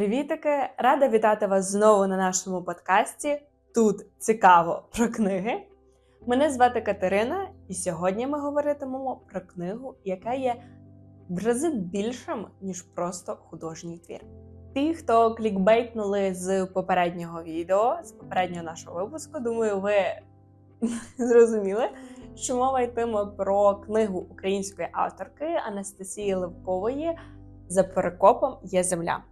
Привітики! Рада вітати вас знову на нашому подкасті. Тут цікаво про книги. Мене звати Катерина, і сьогодні ми говоритимемо про книгу, яка є в рази більшим, ніж просто художній твір. Ті, хто клікбейтнули з попереднього відео, з попереднього нашого випуску, думаю, ви зрозуміли, що мова йтиме про книгу української авторки Анастасії Левкової за перекопом є земля.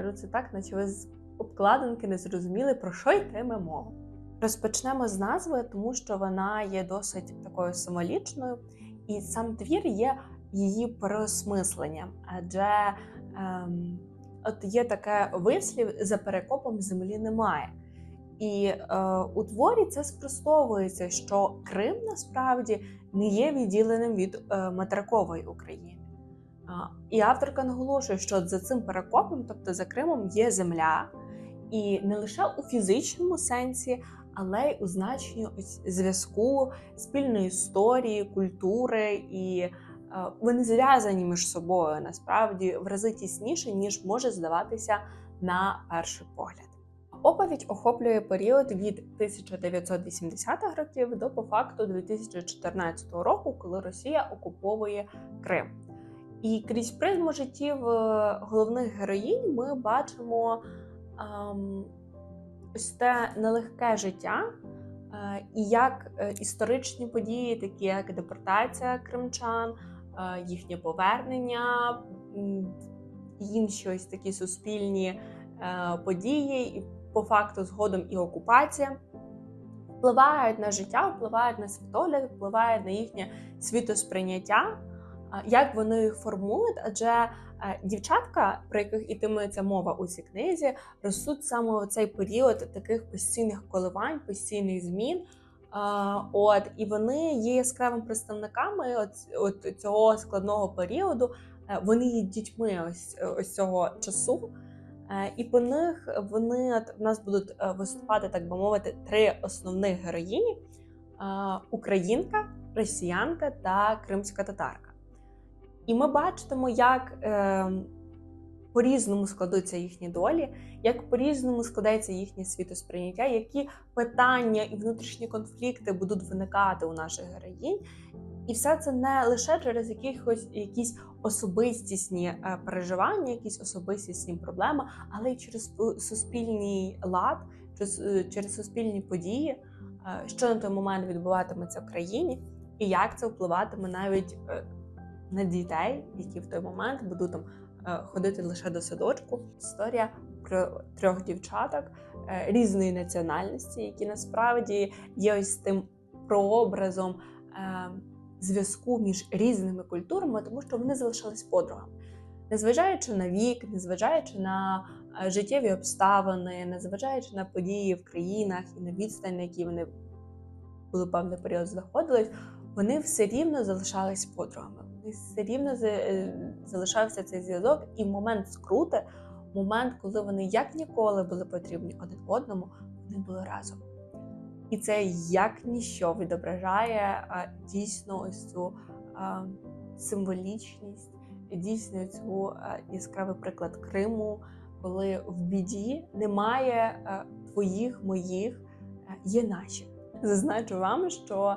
Кажу це так, наче ви з обкладинки не зрозуміли, про що йтиме мова. Розпочнемо з назви, тому що вона є досить такою символічною, і сам твір є її переосмисленням. Адже ем, от є таке вислів за перекопом землі немає. І е, у творі це спростовується, що Крим насправді не є відділеним від е, материкової України. І авторка наголошує, що за цим перекопом, тобто за Кримом, є земля, і не лише у фізичному сенсі, але й у значенні зв'язку, спільної історії, культури, і е, вони зв'язані між собою насправді в рази тісніше, ніж може здаватися на перший погляд. Оповідь охоплює період від 1980-х років до по факту 2014 року, коли Росія окуповує Крим. І крізь призму життів е, головних героїнь ми бачимо ем, ось те нелегке життя, е, і як е, історичні події, такі як депортація кримчан, е, їхнє повернення, інші ось такі суспільні е, події, і по факту згодом і окупація. Впливають на життя, впливають на світогляд, впливають на їхнє світосприйняття як вони їх формують, адже е, дівчатка, про яких ітиметься мова у цій книзі, ростуть саме у цей період таких постійних коливань, постійних змін. От і вони є яскравими представниками от, от цього складного періоду. Е, вони є дітьми ось ось цього часу. Е, і по них вони в нас будуть виступати, так би мовити, три основних героїні: українка, росіянка та кримська татарка. І ми бачимо, як е, по-різному складуться їхні долі, як по-різному складається їхнє світосприйняття, які питання і внутрішні конфлікти будуть виникати у наших героїнь. І все це не лише через якихось якісь особистісні е, переживання, якісь особистісні проблеми, але й через суспільний лад, через, е, через суспільні події, е, що на той момент відбуватиметься в країні, і як це впливатиме навіть на дітей, які в той момент будуть там е, ходити лише до садочку. Історія про трьох дівчаток е, різної національності, які насправді є ось тим прообразом е, зв'язку між різними культурами, тому що вони залишались подругами. Незважаючи на вік, незважаючи на життєві обставини, незважаючи на події в країнах і на відстань, на які вони були певний період знаходились, вони все рівно залишались подругами все рівно е, залишався цей зв'язок, і момент скрути, момент, коли вони як ніколи були потрібні один одному, вони були разом. І це як ніщо відображає дійсно ось цю символічність, дійсно цю яскравий приклад Криму, коли в біді немає твоїх, моїх, є наші. Зазначу вам, що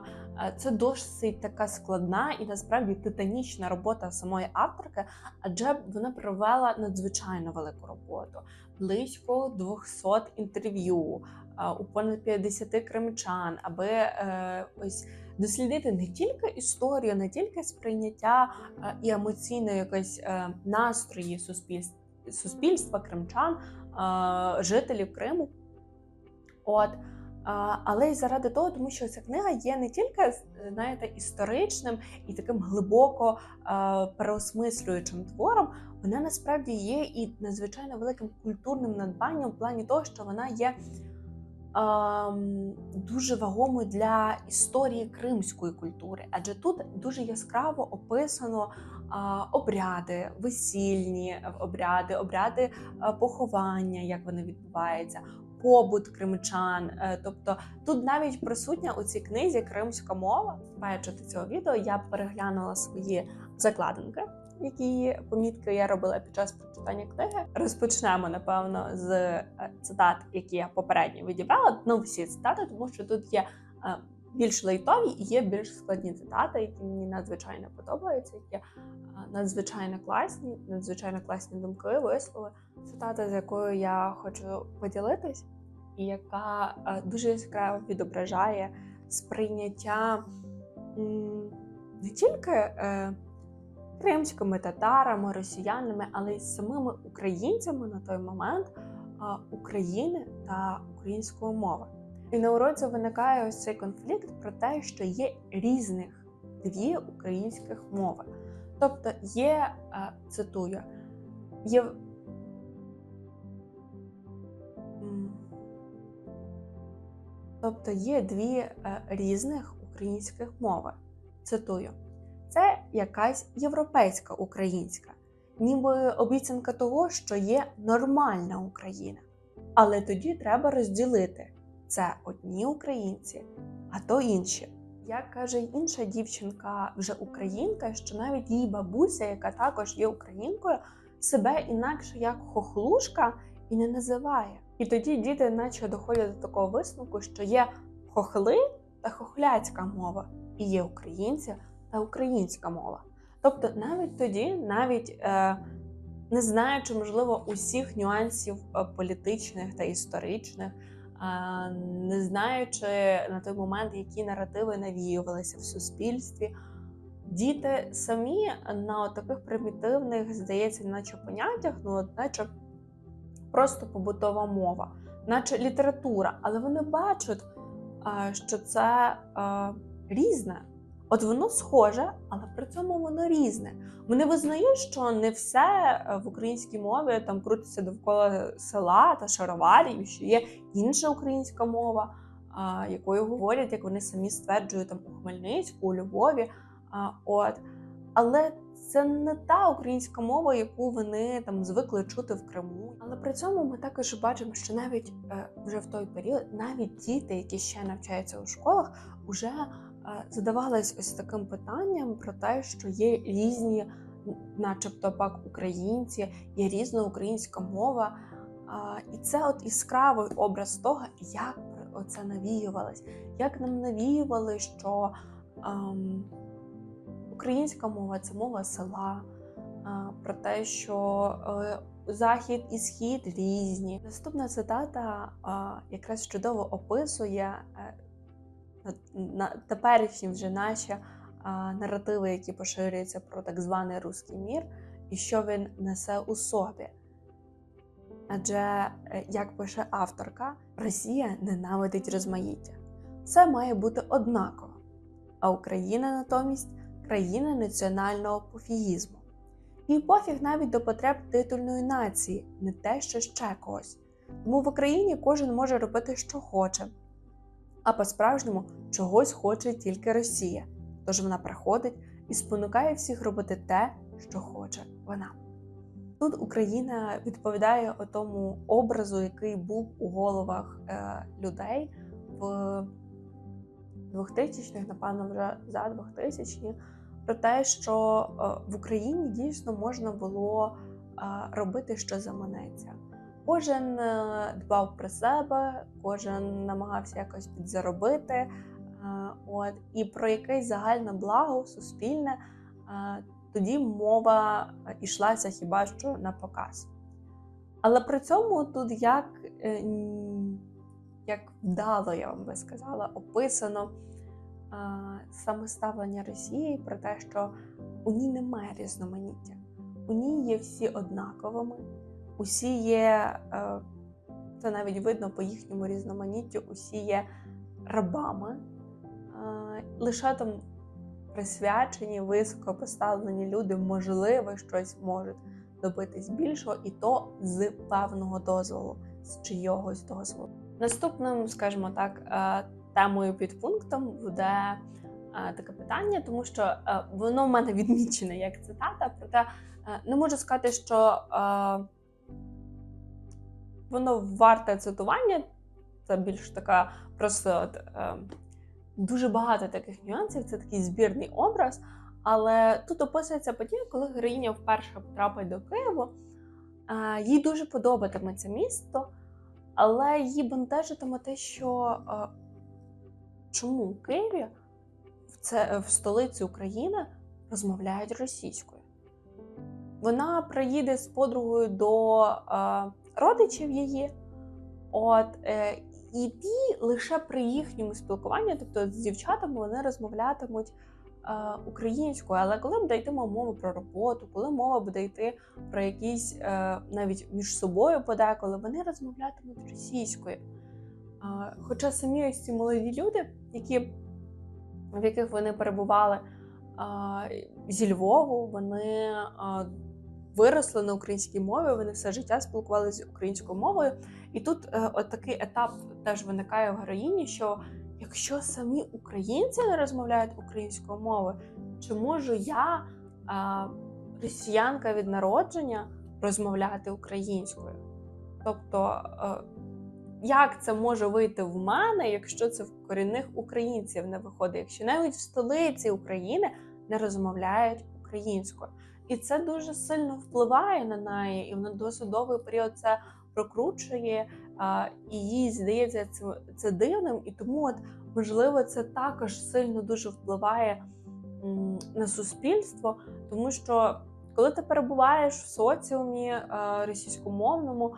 це досить така складна і насправді титанічна робота самої авторки, адже вона провела надзвичайно велику роботу, близько 200 інтерв'ю е, у понад 50 кримчан, аби е, ось дослідити не тільки історію, не тільки сприйняття і емоційної якось настрої суспільства, суспільства кримчан, жителів Криму. От але й заради того, тому що ця книга є не тільки знаєте, історичним і таким глибоко переосмислюючим твором, вона насправді є і надзвичайно великим культурним надбанням в плані того, що вона є дуже вагомою для історії кримської культури, адже тут дуже яскраво описано обряди, весільні обряди, обряди поховання, як вони відбуваються побут кримчан. Е, тобто тут навіть присутня у цій книзі кримська мова. Бачити цього відео, я переглянула свої закладинки які помітки я робила під час прочитання книги. Розпочнемо, напевно, з е, цитат, які я попередньо відібрала. Ну, всі цитати, тому що тут є е, більш лайтові і є більш складні цитати, які мені надзвичайно подобаються, які надзвичайно класні, надзвичайно класні думки, вислови. Цитата, з якою я хочу поділитись, і яка дуже яскраво відображає сприйняття не тільки е, кримськими татарами, росіянами, але й самими українцями на той момент України та української мови. І на уроці виникає ось цей конфлікт про те, що є різних дві українських мови. Тобто є, е, цитую, є. Тобто є дві е, різних українських мови. Цитую, це якась європейська українська, ніби обіцянка того, що є нормальна Україна. Але тоді треба розділити це одні українці, а то інші. Як каже інша дівчинка, вже українка, що навіть її бабуся, яка також є українкою, себе інакше як хохлушка і не називає. І тоді діти, наче доходять до такого висновку, що є хохли та хохляцька мова, і є українці та українська мова. Тобто, навіть тоді, навіть е, не знаючи, можливо, усіх нюансів е, політичних та історичних, не знаючи на той момент, які наративи навіювалися в суспільстві, діти самі на таких примітивних, здається, наче поняттях, ну, наче просто побутова мова, наче література, але вони бачать, що це різне. От воно схоже, але при цьому воно різне. Вони визнають, що не все е, в українській мові там крутиться довкола села та шароварів, що є інша українська мова, якою говорять, як вони самі стверджують там у Хмельницьку, у Львові. От. Але це не та українська мова, яку вони там звикли чути в Криму. Але при цьому ми також бачимо, що навіть е, вже в той період, навіть діти, які ще навчаються у школах, вже е, задавались ось таким питанням про те, що є різні, начебто пак українці, є різна українська мова. І це от яскравий образ того, як це навіювалось, як нам навіювали, що ем, українська мова це мова села, а, про те, що е, захід і схід різні. Наступна цитата а, якраз чудово описує е, на, теперішні вже наші а, наративи, які поширюються про так званий руський мір, і що він несе у собі. Адже, е, як пише авторка, Росія ненавидить розмаїття. Все має бути однаково, а Україна натомість країна національного пофігізму. І пофіг навіть до потреб титульної нації, не те, що ще когось. Тому в Україні кожен може робити, що хоче, а по-справжньому чогось хоче тільки Росія. Тож вона приходить і спонукає всіх робити те, що хоче вона. Тут Україна відповідає тому образу, який був у головах е, людей в 2000-х, напевно, вже за 2000-ні, про те, що е, в Україні дійсно можна було е, робити, що заманеться. Кожен е, дбав про себе, кожен намагався якось підзаробити. Е, от, і про якесь загальне благо суспільне. Е, тоді мова йшлася хіба що на показ. Але при цьому тут як як вдало, я вам би сказала, описано саме ставлення Росії про те, що у ній немає різноманіття. У ній є всі однаковими, усі є, е, це навіть видно по їхньому різноманіттю, усі є рабами. Е, Лише там присвячені, високо поставлені люди, можливо, щось можуть добитись більшого, і то з певного дозволу, з чийогось дозволу. Наступним, скажімо так, е, темою підпунктом буде е, таке питання, тому що воно в мене відмічене як цитата, проте не можу сказати, що воно варте цитування. Це більш така просто от, е, дуже багато таких нюансів. Це такий збірний образ. Але тут описується подія, коли героїня вперше потрапить до Києва. Е, Їй дуже подобатиме це місто, але її бентежитиме те, що е, чому в Києві, в, це, в столиці України, розмовляють російською. Вона приїде з подругою до е, родичів її, от, е, і ті лише при їхньому спілкуванні, тобто з дівчатами, вони розмовлятимуть е, українською. Але коли буде йти мова про роботу, коли мова буде йти про якісь е, навіть між собою подеколи, вони розмовлятимуть російською. Е, хоча самі ось ці молоді люди, які, в яких вони перебували е, зі Львову, вони е, виросли на українській мові, вони все життя спілкувалися українською мовою. І тут е, от такий етап теж виникає в героїні, що якщо самі українці не розмовляють українською мовою, чи можу я, е, росіянка від народження, розмовляти українською? Тобто, е, як це може вийти в мене, якщо це в корінних українців не виходить, якщо навіть в столиці України не розмовляють українською? І це дуже сильно впливає на неї, і вона досить період це прокручує, і їй здається це, це дивним, і тому, от можливо, це також сильно дуже впливає на суспільство, тому що коли ти перебуваєш в соціумі російськомовному,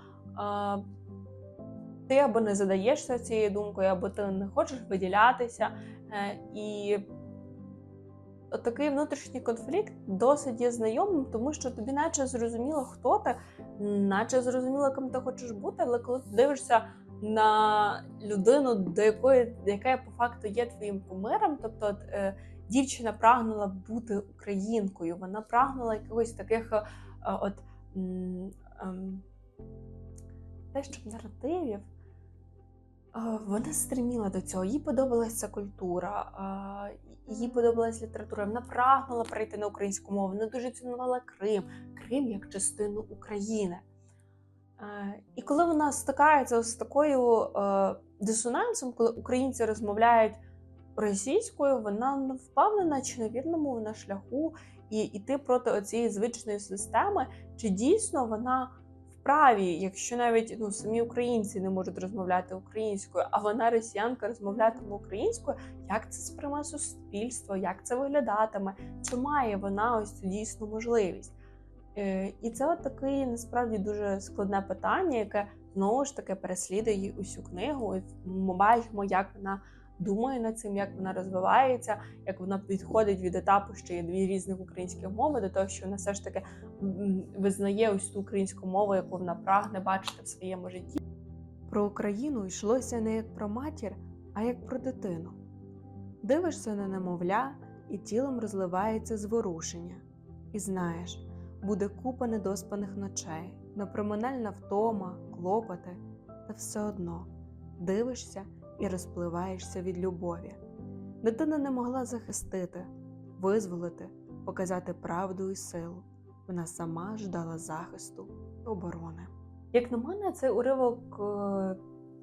ти або не задаєшся цією думкою, або ти не хочеш виділятися. Е, і такий внутрішній конфлікт досить є знайомим, тому що тобі наче зрозуміло, хто ти, наче зрозуміло, ким ти хочеш бути, але коли ти дивишся на людину, до якої яка по факту є твоїм кумиром, тобто е, дівчина прагнула бути українкою, вона прагнула якихось таких е, от ем, те, щоб наративів. Вона стреміла до цього, їй подобалася культура, їй подобалась література. Вона прагнула перейти на українську мову. Вона дуже цінувала Крим, Крим як частину України. І коли вона стикається з такою дисонансом, коли українці розмовляють російською, вона не впевнена, чи на вірному вона шляху і йти проти цієї звичної системи, чи дійсно вона вправі, якщо навіть ну самі українці не можуть розмовляти українською, а вона росіянка розмовлятиме українською, як це сприйме суспільство, як це виглядатиме, чи має вона ось цю дійсну можливість? Е, І це от таке насправді дуже складне питання, яке знову ж таки переслідує усю книгу. І Ми бачимо, як вона думає над цим, як вона розвивається, як вона підходить від етапу, що є дві різних українських мови, до того, що вона все ж таки визнає ось ту українську мову, яку вона прагне бачити в своєму житті. Про Україну йшлося не як про матір, а як про дитину. Дивишся на немовля, і тілом розливається зворушення. І знаєш, буде купа недоспаних ночей, непроминальна втома, клопоти, та все одно дивишся і розпливаєшся від любові. Дитина не могла захистити, визволити, показати правду і силу. Вона сама ждала захисту і оборони. Як на мене, цей уривок е,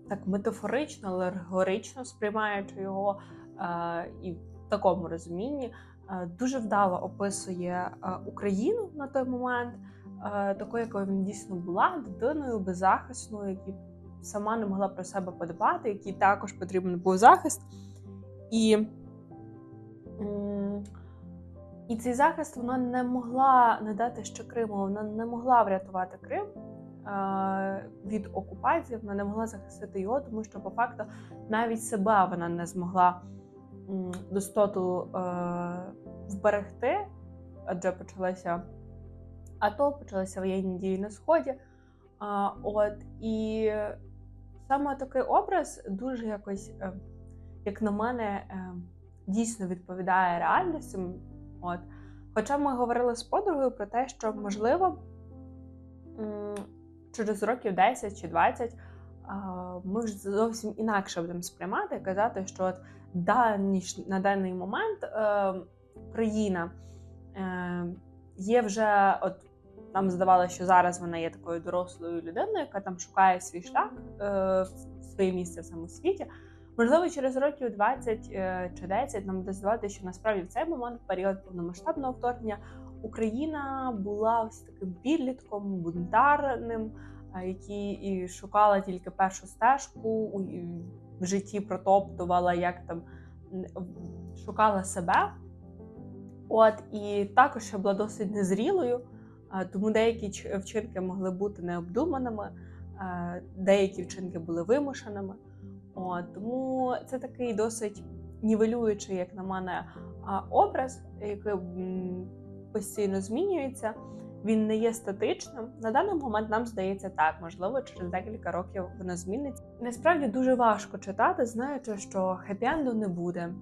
так метафорично, алегорично сприймаючи його е, і в такому розумінні, е, дуже вдало описує Україну на той момент, такою, якою вона дійсно була, дитиною беззахисною, які сама не могла про себе подбати, якій також потрібен був захист. І, і цей захист вона не могла не дати ще Криму, вона не могла врятувати Крим від окупації, вона не могла захистити його, тому що по факту навіть себе вона не змогла достоту е, вберегти, адже почалася АТО, почалися воєнні дії на сході. От і саме такий образ дуже якось, е, як на мене, е, дійсно відповідає реальності. От. Хоча ми говорили з подругою про те, що можливо через років 10 чи 20 а, ми вже зовсім інакше будемо сприймати і казати, що от дані, на даний момент Україна е, є вже от нам здавалося, що зараз вона є такою дорослою людиною, яка там шукає свій шлях, е, своє місце в цьому світі. Можливо, через років 20 е, чи 10 нам буде здавати, що насправді в цей момент, в період повномасштабного вторгнення, Україна була ось таким підлітком, бунтарним, е, який і шукала тільки першу стежку в житті, протоптувала, як там шукала себе. От і також ще була досить незрілою, тому деякі вчинки могли бути необдуманими, деякі вчинки були вимушеними. Тому це такий досить нівелюючий, як на мене, образ, який постійно змінюється. Він не є статичним. На даний момент нам здається так, можливо, через декілька років воно зміниться. Насправді дуже важко читати, знаючи, що хеппі-енду не буде,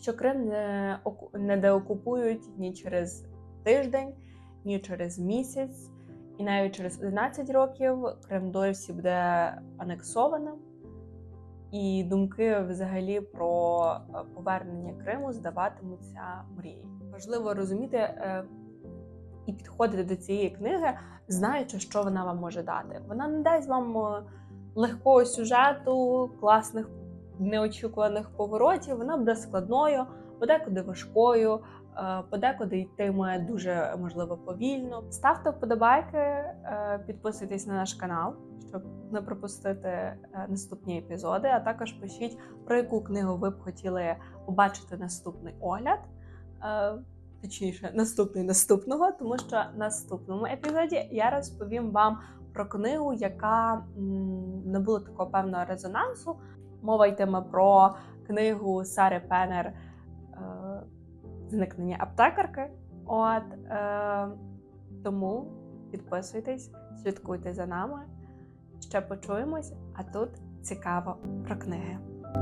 що Крим не, не деокупують ні через тиждень, ні через місяць, і навіть через 11 років Крим досі буде анексованим. І думки взагалі про е, повернення Криму здаватимуться мрією. Важливо розуміти е, і підходити до цієї книги, знаючи, що вона вам може дати. Вона не дасть вам е, легкого сюжету, класних неочікуваних поворотів. Вона буде складною, подекуди важкою, е, подекуди йтиме дуже можливо повільно. Ставте вподобайки, е, підписуйтесь на наш канал, щоб не пропустити е, наступні епізоди. А також пишіть, про яку книгу ви б хотіли побачити наступний огляд. Точніше, наступний наступного, тому що в наступному епізоді я розповім вам про книгу, яка не було такого певного резонансу. Мова йтиме про книгу Сари Пенер Зникнення аптекарки. От е, тому підписуйтесь, слідкуйте за нами. Ще почуємось, а тут цікаво про книги.